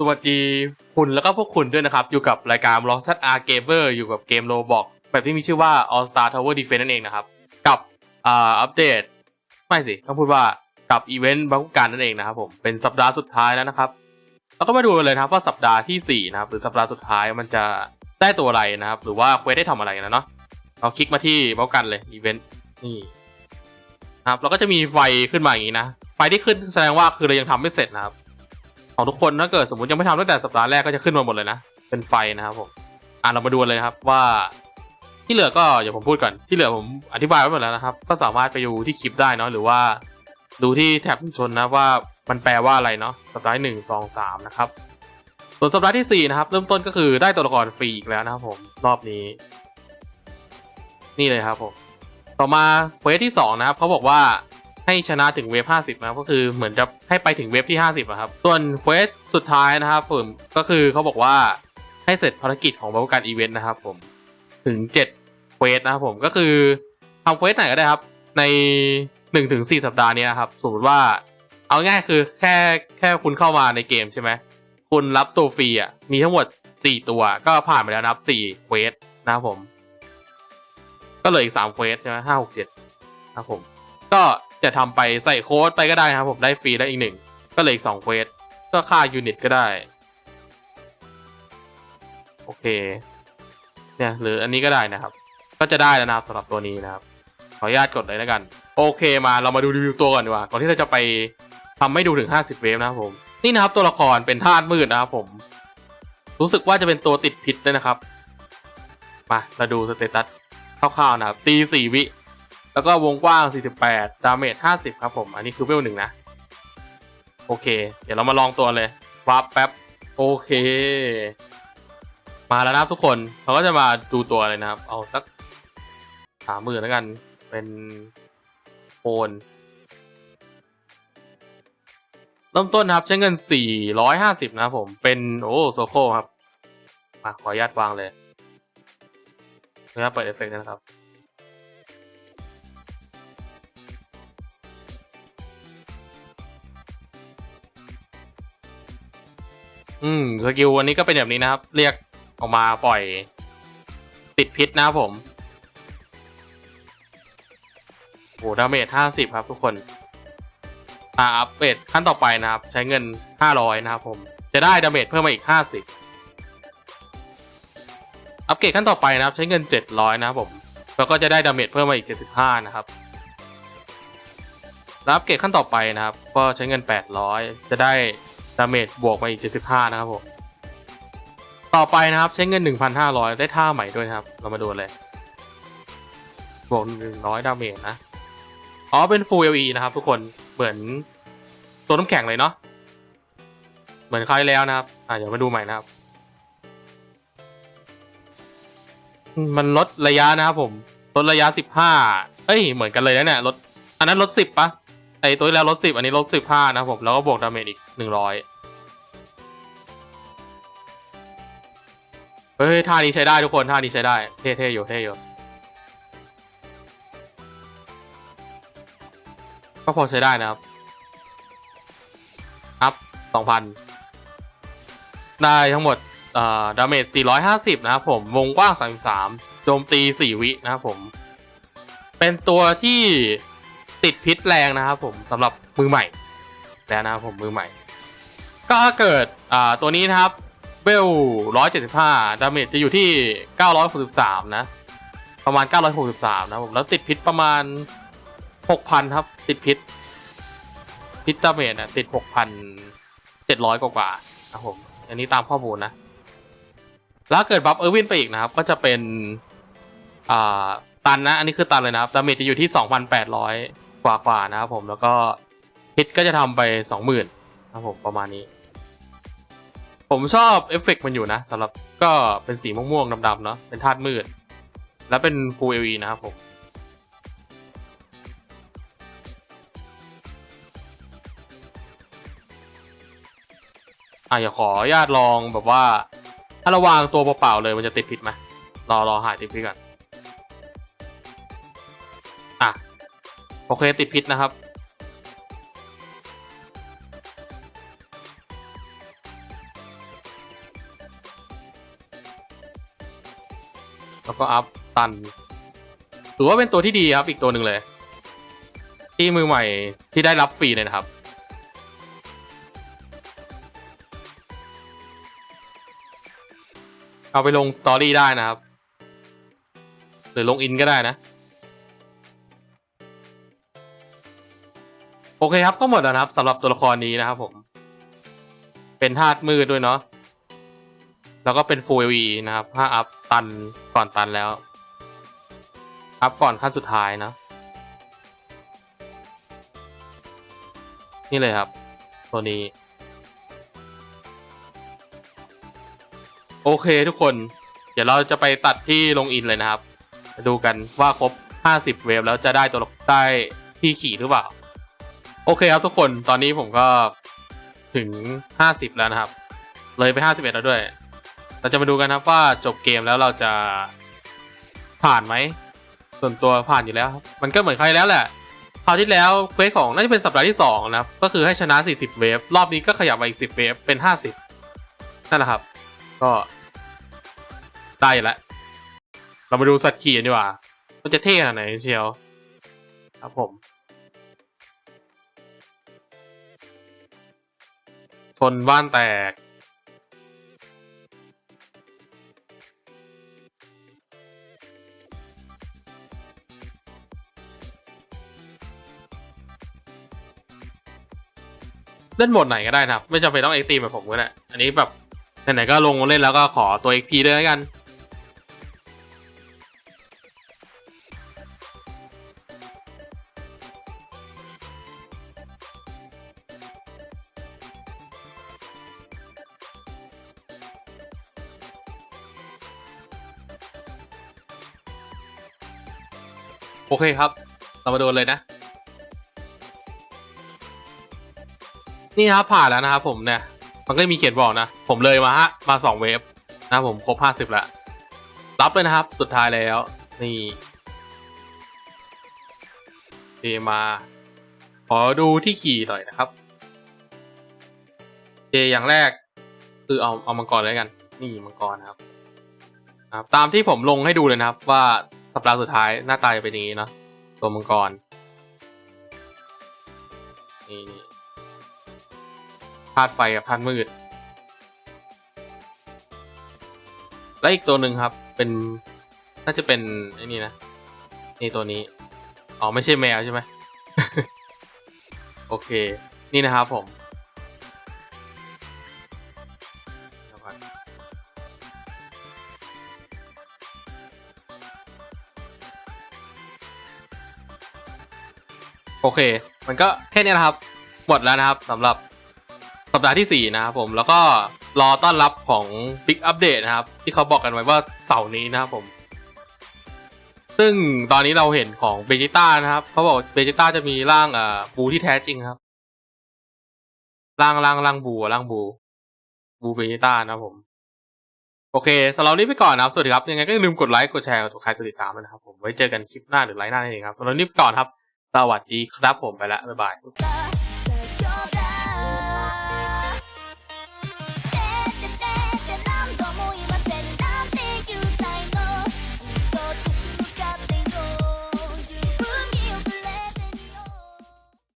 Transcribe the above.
สวัสดีคุณแล้วก็พวกคุณด้วยนะครับ อยู่กับรายการ l o s t R Gamer อยู่กับเกมโ o บอกแบบที่มีชื่อว่า All Star Tower Defense นั่นเองนะครับ กับอ่าอัปเดต ไม่สิ ต้องพูดว่ากับอีเวนต์บาคุการนั่นเองนะครับผมเป็นสัปดาห์สุดท้ายแล้วนะครับแล้วก็มาดูกันเลยนะครับว่าสัปดาห์ที่4นะครับหรือสัปดาห์สุดท้ายมันจะได้ตัวอะไรนะครับ หรือว่าเควสได้ทำอะไรนะเนาะเราคลิกมาที่บาคุกันเลยอีเวนต์นี่นะครับแล้วก็จะมีไฟขึ้นมาอย่างนี้นะไฟที่ขึ้นแสดงว่าคือเรายังทำไม่เสร็จนะครับ ของทุกคนถ้าเกิดสมมติยังไม่ทำตั้งแต่สัปดาห์แรกก็จะขึ้นมาหมดเลยนะ เป็นไฟนะครับผมอะเรามาดูเลยครับว่า ที่เหลือก็อย่าผมพูดก่อนที่เหลือผมอธิบายไว้หมดแล้วนะครับ ก็สามารถไปดูที่คลิปได้เนาะหรือว่า ดูที่แท็บชุมชนนะว่ามันแปลว่าอะไรเนาะสัปดาห์หนึ่งสองสามนะครับส่วนสัปดาห์ที่สี่นะครับเริ่มต้นก็คือได้ตัวละครฟรีอีกแล้วนะครับผมรอบนี้ นี่เลยครับผมต่อมาเควสที่สองนะครับเขาบอกว่า ให้ชนะถึงเวฟ50นะครับก็คือเหมือนจะให้ไปถึงเวฟที่50อะครับ ส่วนเควสสุดท้ายนะครับผมก็คือเขาบอกว่าให้เสร็จภารกิจของบริการอีเวนต์นะครับผมถึง7เควสนะครับผมก็คือทำเควสไหนก็ได้ครับ ใน1ถึง4สัปดาห์นี้นะครับสมมติว่าเอาง่ายคือแค่แค่คุณเข้ามาในเกมใช่ไหมคุณรับตัวฟรีอะมีทั้งหมด4ตัวก็ผ่านไปแล้วนะครับ4เควสนะครับผม ก็เหลืออีก3เควสใช่ไหมห้าหกเจ็ดนะครับผม ก็ จะทำไปใส่โค้ดไปก็ได้ครับผมได้ฟรีได้อีกหนึ่งก็เลยอีกสองเควสก็ค่ายูนิตก็ได้ โอเค เนี่ยหรืออันนี้ก็ได้นะครับ ก็จะได้แล้วนะครับสำหรับตัวนี้นะครับ ขออนุญาตกดเลยแล้วกัน โอเคมาเรามาดูรีวิวตัวก่อนดีกว่าก่อนที่เราจะไปทำให้ดูถึง 50 เวฟนะครับผมนี่นะครับตัวละครเป็นธาตุมืดนะครับผม รู้สึกว่าจะเป็นตัวติดพิษด้วยนะครับมาเราดูสเตตัสคร่าวๆนะครับตีสี่วิ แล้วก็วงกว้าง 48 ดาเมจ 50 ครับผม อันนี้คือเวลหนึ่งนะ โอเค เดี๋ยวเรามาลองตัวเลยวับแป๊บ โอเค มาแล้วนะครับทุกคน เราก็จะมาดูตัวเลยนะครับ เอาสักสามหมื่นแล้วกัน เป็นโอนเริ่มต้นครับ ใช้เงิน 450 นะครับผม เป็น โอ้โซโคครับ มาขออนุญาตวางเลยขออนุญาตเปิดเอฟเฟกต์นะครับ อืมสกิลวันนี้ก็เป็นแบบนี้นะครับ เรียกออกมาปล่อย ติดพิษนะครับผมโหดาเมจห้าสิบครับทุกคนอ่าอัปเกรดขั้นต่อไปนะครับ ใช้เงินห้าร้อยนะครับผม จะได้ดาเมจเพิ่มมาอีกห้าสิบอัปเกรดขั้นต่อไปนะครับ ใช้เงินเจ็ดร้อยนะครับผมแล้วก็จะได้ดาเมจเพิ่มมาอีกเจ็ดสิบห้านะครับแล้วอัปเกรดขั้นต่อไปนะครับ ก็ใช้เงินแปดร้อยจะได้ ดาเมจบวกมาอีก 75 นะครับผม ต่อไปนะครับใช้เงิน 1,500 ได้ท่าใหม่ด้วยครับ เรามาดูเลย บวก 100 ดาเมจนะ อ๋อ เป็น Full LE นะครับทุกคน เหมือนตัวน้ำแข็งเลยเนาะ เหมือนคราวที่แล้วนะครับ อะเดี๋ยวมาดูใหม่นะครับมมันลดระยะนะครับผม ลดระยะ 15 เอ้ย เหมือนกันเลยนะเนี่ย ลด อันนั้นลด 10ปะ ไอตัวที่แล้วลดสิบอันนี้ลดสิบห้านะผมแล้วก็บวกดาเมจอีกหนึ่งร้อยเฮ้ยท่านี้ใช้ได้ทุกคนท่านี้ใช้ได้เท่ๆอยู่เท่อยู่ก็พอใช้ได้นะครับอัพสองพันได้ทั้งหมดเอ่อดาเมจ 450 นะครับผม วงกว้าง 33 โจมตี 4 วินะครับผม เป็นตัวที่ ติดพิษแรงนะครับผมสำหรับมือใหม่แล้วนะครับผมมือใหม่ ก็ถ้าเกิดอ่าตัวนี้นะครับเวล175 ดาเมจจะอยู่ที่ 963 นะ ประมาณ 963 นะผม แล้วติดพิษประมาณ 6,000 ครับ ติดพิษ พิษดาเมจนะติด 6,700 กว่ากว่าๆนะผม อันนี้ตามข้อมูลนะ แล้วเกิดบัฟเออร์วินไปอีกนะครับ ก็จะเป็น อ่า ตันนะ อันนี้คือตันเลยนะครับ ดาเมจจะอยู่ที่ 2,800 กว่ากว่าๆนะครับผมแล้วก็ฮิตก็จะทำไป20,000นะครับผมประมาณนี้ ผมชอบเอฟเฟกต์มันอยู่นะสำหรับก็เป็นสีม่วงๆดำๆเนาะเป็นธาตุมืด แล้วเป็น Full LE นะครับผมอะอย่าขออนุญาตลองแบบว่า ถ้าราวางตัวเปล่าๆเลยมันจะติดผิดไหมรอรอหายติดพิษก่อน โอเคติดพิษนะครับ แล้วก็อัพตัน ถือว่าเป็นตัวที่ดีครับ อีกตัวหนึ่งเลย ที่มือใหม่ที่ได้รับฟรีเลยนะครับ เอาไปลงสตอรี่ได้นะครับ หรือลงอินก็ได้นะ โอเคครับก็หมดแล้วนะครับสำหรับตัวละครนี้นะครับผม เป็นธาตุมืดด้วยเนาะแล้วก็เป็นฟูลวีนะครับถ้าอัพตันก่อนตันแล้ว อัพก่อนขั้นสุดท้ายนะ นี่เลยครับ ตัวนี้ โอเคทุกคน เดี๋ยวเราจะไปตัดที่ลงอินเลยนะครับมาดูกันว่าครบ 50 เวฟแล้วจะได้ตัวได้ที่ขี่หรือเปล่า โอเคครับทุกคนตอนนี้ผมก็ถึง 50 แล้วนะครับ เลยไป 51 แล้วด้วย เราจะมาดูกันครับว่าจบเกมแล้วเราจะผ่านไหม ส่วนตัวผ่านอยู่แล้วมันก็เหมือนใครแล้วแหละคราวที่แล้วเควสของน่าจะเป็นสัปดาห์ที่ 2 นะครับ ก็คือให้ชนะ 40 เวฟ รอบนี้ก็ขยับมาอีก 10 เวฟ เป็น 50 นั่นแหละครับ ก็ได้แล้วเรามาดูสัตว์ขี่ดีกว่า มันจะเท่ขนาดไหนเชียว ครับผม ชนบ้านแตก เล่นโหมดไหนก็ได้นะครับ ไม่จำเป็นต้องเอ็กตีแบบผมก็ได้ อันนี้แบบไหนๆก็ลงเล่นแล้วก็ขอตัว XP ด้วยแล้วกัน โอเคครับ เรามาดูกันเลยนะ นี่ครับผ่านแล้วนะครับผมเนี่ย มันก็มีเขียนบอกนะ ผมเลยมาฮะ มาสองเวฟนะผมครบห้าสิบล้วรับเลยนะครับ สุดท้ายแล้ว นี่เดมา ขอดูที่ขี่หน่อยนะครับ เจอย่างแรก คือเอาเอามังกรเลยกัน นี่มังกรนะครับนะครับ ตามที่ผมลงให้ดูเลยนะครับว่า สัปดาห์สุดท้ายหน้าตาจะเป็นอย่างนี้เนาะตัวมังกรนี่นี่ธาตุไฟกับธาตุมืด และอีกตัวหนึ่งครับ เป็นน่าจะเป็นไอ้นี่นะ นี่ตัวนี้ อ๋อ ไม่ใช่แมวใช่ไหม โอเค นี่นะครับผม โอเค มันก็แค่นี้นะครับ หมดแล้วนะครับสำหรับสัปดาห์ที่ 4 นะครับผมแล้วก็รอต้อนรับของ Big Update นะครับ ที่เขาบอกกันไว้ว่าเสาร์นี้นะครับผม ซึ่งตอนนี้เราเห็นของเบจิต้านะครับเขาบอกเบจิต้าจะมีร่างอ่าบูที่แท้จริงครับร่างร่างร่างบูร่างบู บูเบจิต้านะครับผม โอเคสำหรับนี้ไปก่อนนะครับ สวัสดีครับ ยังไงก็อย่าลืมกดไลค์กดแชร์กดใครกดติดตามนะครับผมไว้เจอกันคลิปหน้าหรือไลฟ์หน้านั่นเองครับสำหรับนี้ไปก่อนครับ สวัสดีครับผมไปละบ๊ายบาย